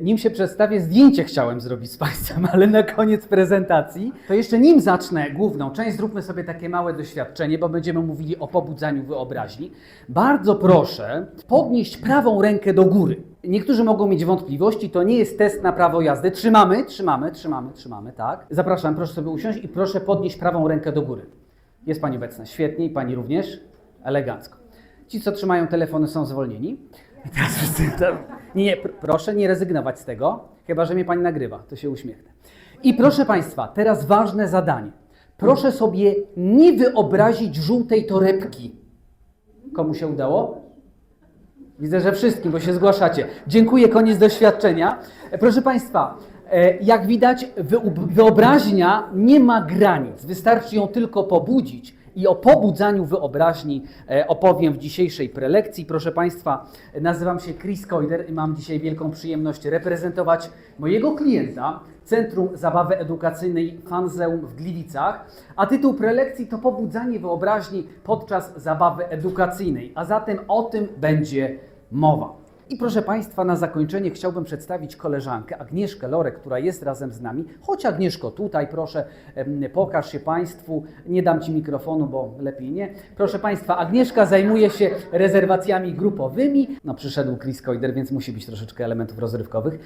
Nim się przedstawię, zdjęcie chciałem zrobić z Państwem, ale na koniec prezentacji, to jeszcze nim zacznę główną część, zróbmy sobie takie małe doświadczenie, bo będziemy mówili o pobudzaniu wyobraźni. Bardzo proszę podnieść prawą rękę do góry. Niektórzy mogą mieć wątpliwości, to nie jest test na prawo jazdy. Trzymamy, trzymamy, trzymamy, trzymamy, tak. Zapraszam, proszę sobie usiąść i proszę podnieść prawą rękę do góry. Jest Pani obecna, świetnie i Pani również, elegancko. Ci, co trzymają telefony, są zwolnieni. I teraz wszyscy tam... Nie, nie, pr- proszę nie rezygnować z tego, chyba że mnie Pani nagrywa, to się uśmiechnę. I proszę Państwa, teraz ważne zadanie. Proszę sobie nie wyobrazić żółtej torebki. Komu się udało? Widzę, że wszystkim, bo się zgłaszacie. Dziękuję, koniec doświadczenia. Proszę Państwa, e, jak widać, wyob- wyobraźnia nie ma granic. Wystarczy ją tylko pobudzić. I o pobudzaniu wyobraźni e, opowiem w dzisiejszej prelekcji. Proszę Państwa, nazywam się Chris Koider i mam dzisiaj wielką przyjemność reprezentować mojego klienta, Centrum Zabawy Edukacyjnej Fanzeum w Gliwicach, a tytuł prelekcji to Pobudzanie wyobraźni podczas zabawy edukacyjnej, a zatem o tym będzie mowa. I proszę Państwa, na zakończenie chciałbym przedstawić koleżankę Agnieszkę Lorek, która jest razem z nami. Chodź Agnieszko, tutaj proszę, pokaż się Państwu. Nie dam Ci mikrofonu, bo lepiej nie. Proszę Państwa, Agnieszka zajmuje się rezerwacjami grupowymi. No przyszedł Chris Koider, więc musi być troszeczkę elementów rozrywkowych.